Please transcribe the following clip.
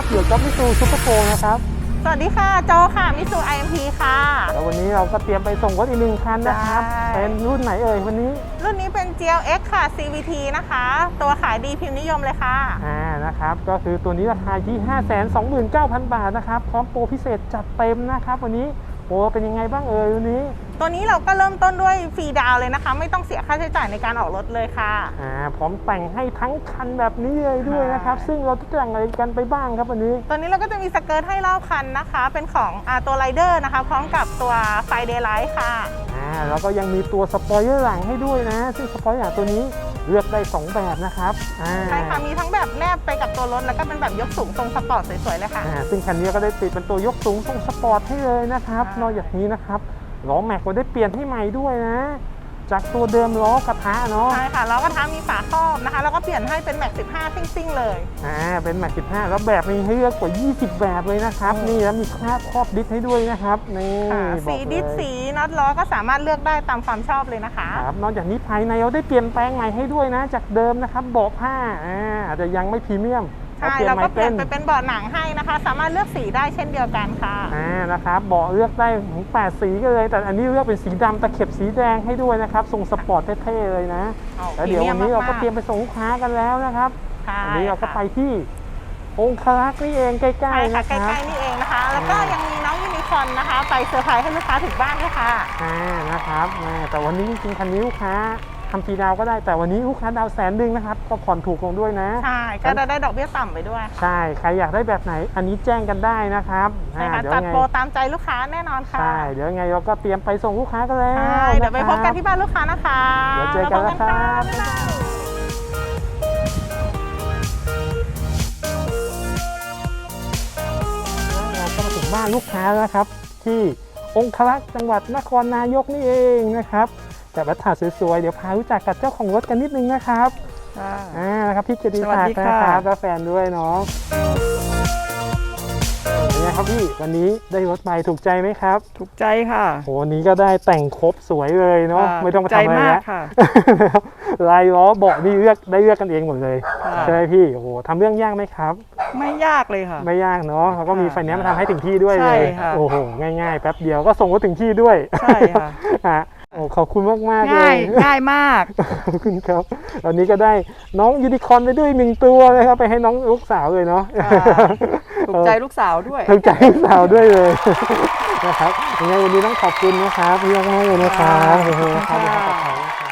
จ็อบมิซูซูเปอร์โฟนะครับ สวัสดีค่ะโจค่ะมิสู IMP ค่ะ แล้ววันนี้เราก็เตรียมไปส่งรถอีกหนึ่งคันนะครับใช่เป็นรุ่นไหนเอ่ยวันนี้ รุ่นนี้เป็น GLX ค่ะ CVT นะคะ ตัวขายดีพิมพ์นิยมเลยค่ะ อ่า นะครับ ก็คือตัวนี้ราคาที่ 529,000 บาทนะครับ พร้อมโปรพิเศษจัดเต็มนะครับ วันนี้โปรเป็นยังไงบ้างเอ่ยวันนี้ ตัวนี้เราก็เริ่มต้นด้วยฟรีดาวน์เลยนะคะ ไม่ต้องเสียค่าใช้จ่ายในการออกรถเลยค่ะ อ่าพร้อมแต่งให้ทั้งคันแบบนี้เลยด้วยนะครับใช่ซึ่งเราจะแต่งอะไรกันไปบ้างครับวันนี้ ตัวนี้เราก็จะมีสเกิร์ตให้รอบคันนะคะ เป็นของอาตัวไรเดอร์นะคะ พร้อมกับตัวไฟเดย์ไลท์ค่ะอ่าแล้วก็ยังมีตัวสปอยเลอร์หลังให้ด้วยนะ ซึ่งสปอยเลอร์หลังตัวนี้เลือกได้ 2 แบบนะครับอ่าใช่ค่ะมีทั้งแบบแนบไปกับตัวรถแล้วก็เป็นแบบยกสูงทรงสปอร์ตสวยๆเลยค่ะอ่าซึ่งคันนี้ก็ได้ติดเป็นตัวยกสูงทรงสปอร์ตให้เลยนะครับใช่นอกจากนี้นะครับ ล้อแม็กก็ได้เปลี่ยนให้ใหม่ด้วยนะ จากตัวเดิมล้อกระทะเนาะใช่ค่ะล้อกระทะมีฝาครอบนะคะ แล้วก็เปลี่ยนให้เป็นแม็ก 15 ซิ่งๆ เลยอ่าเป็นแม็ก 15 แล้วแบบมีให้เลือกกว่า 20 แบบเลยนะครับอืมนี่แล้วมีคราบครอบดิสให้ด้วยนะครับนี่ค่ะบอสีกเลดิสยสีน็อตล้อก็สามารถเลือกได้ตามความชอบเลยนะคะครับนอกจากนี้ภายในเราได้เปลี่ยนแปลงใหม่ให้ด้วยนะ จากเดิมนะครับเบาะผ้าอ่าอาจจะยังไม่พรีเมียม ใช่เปลี่ยนเราใหม่ก็เปลี่เป็ยนนไปเป็นเบาะหนังให้นะคะ สามารถเลือกสีได้เช่นเดียวกันค่ะอ่านะครับเบาะเลือกได้ถึง8สีกันเลย แต่อันนี้เลือกเป็นสีดำตะเข็บสีแดงให้ด้วยนะครับทรงสปอร์ตเท่ๆเลยนะแล้วเดี๋ยววันนี้เราก็เตรียมไปส่งลูกค้ากันแล้วนะครับค่ะวันนี้เราก็ไปที่องคลักษ์นี่เองใกล้ใช่ๆค่ะนะใกครับล้ๆนี่เองนะคะ แล้วก็อืมยังมีน้องยูนิคอร์นนะคะ ไปเซอร์ไพรส์ให้ลูกค้าถึงบ้านด้วยค่ะอ่านะครับแม่แต่วันนี้จริงๆคันนี้ลูกค้า ทำฟรีดาวน์ก็ได้แต่วันนี้ลูกค้าดาวน์แสนหนึ่งนะครับ ก็ผ่อนถูกลงด้วยนะ ใช่ ก็จะได้ดอกเบี้ยต่ำไปด้วยใช่ ใครอยากได้แบบไหนอันนี้แจ้งกันได้นะครับใช่ค่ะอ่าเดี๋ยวจัดไงโปรตามใจลูกค้าแน่นอนค่ะใช่ เดี๋ยวยังไงเราก็เตรียมไปส่งลูกค้ากันแล้วใช่เดี๋ยวไปพบกันที่บ้านลูกค้านะคะเดี๋ยวเจอกันนะครับแล้วพบกันค่ะบ๊ายบายเราก็มาถึงบ้านลูกค้าแล้วนะครับ ที่องคลักษ์จังหวัดนครนายกนี่เองนะครับ แต่บัตรถ่ายสวยๆ เดี๋ยวพารู้จักกับเจ้าของรถกันนิดนึงนะครับอ่านะครับพี่เจดีสวัสศักดีดิ์นะค่ะ ครับและแฟนด้วยเนาะเป็นไงครับพี่วันนี้ได้รถไปถูกใจไหมครับถูกใจค่ะโหวันนี้ก็ได้แต่งครบสวยเลยเนาะค่ะไม่ต้องมาใจทำอะไรมากแล้วค่ะ ลายล้อเบาะนี่เลือกได้เลือกกันเองหมดเลยค่ะ ใช่ไหมพี่โอ้โหทำเรื่องยากไหมครับ ไม่ยากเลยค่ะ ไม่ยากเนาะเขาก็มีค่ะไฟแนนซ์มาทำให้ถึงที่ด้วยใช่เลยค่ะ โอ้โหง่ายๆแป๊บเดียวก็ส่งรถถึงที่ด้วย ใช่ค่ะ ฮะ โอ้ขอบคุณมากๆเลง่ายยง่ายมากขอบคุณครับตอนนี้ก็ได้น้องยูนิคอร์นไปด้วยอีกหนึ่งตัวนะครับไปให้น้องลูกสาวเลยเนาะค่ะถูกใจลูกสาวด้วยถูกใจลูกสาวด้วยเลยนะครับยังไงวันนี้ต้องขอบคุณนะครับพี่มากๆเลยนะครับค่ะโอ้โหครับขอบคุณค่ะขอบคุณครับ